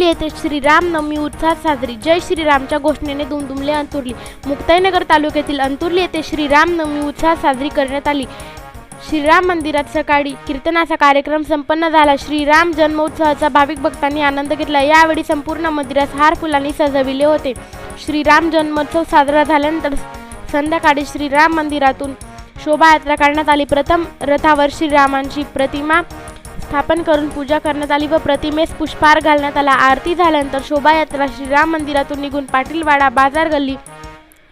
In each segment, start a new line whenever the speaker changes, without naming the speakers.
येथे श्रीरामनवमी उत्साहात साजरी. जय श्रीरामच्या घोषणेने दुमदुमले अंतुरली मुक्ताईनगर तालुक्यातील अंतुर्ली येथे श्रीरामनवमी उत्साहात साजरी करण्यात आली. श्रीराम मंदिरात सकाळी कीर्तनाचा कार्यक्रम संपन्न झाला. श्रीराम जन्मोत्सवाचा भाविक भक्तांनी आनंद घेतला. यावेळी संपूर्ण मंदिरास हार फुलांनी सजविले होते. श्रीराम जन्मोत्सव साजरा झाल्यानंतर संध्याकाळी श्रीराम मंदिरातून शोभायात्रा काढण्यात आली. प्रथम रथावर श्रीरामांची प्रतिमा स्थापन करून पूजा करण्यात आली व प्रतिमेस पुष्पहार घालण्यात आला. आरती झाल्यानंतर शोभायात्रा श्रीराम मंदिरातून निघून पाटीलवाडा बाजार गल्ली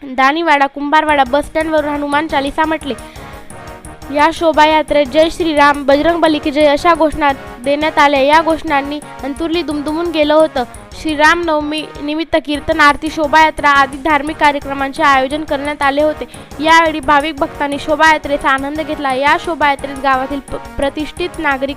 दाणीवाडा कुंभारवाडा बस स्टँडवरून हनुमान चालिसा म्हटले. या शोभायात्रेत जय श्रीराम बजरंग बली की जय अशा घोषणा देण्यात आल्या. या घोषणांनी अंतुर्ली दुमदुमून गेलं होतं. श्रीराम नवमी निमित्त कीर्तन आरती शोभायात्रा आदी धार्मिक कार्यक्रमांचे आयोजन करण्यात आले होते. यावेळी भाविक भक्तांनी शोभायात्रेचा आनंद घेतला. या शोभायात्रेत गावातील प्रतिष्ठित नागरिक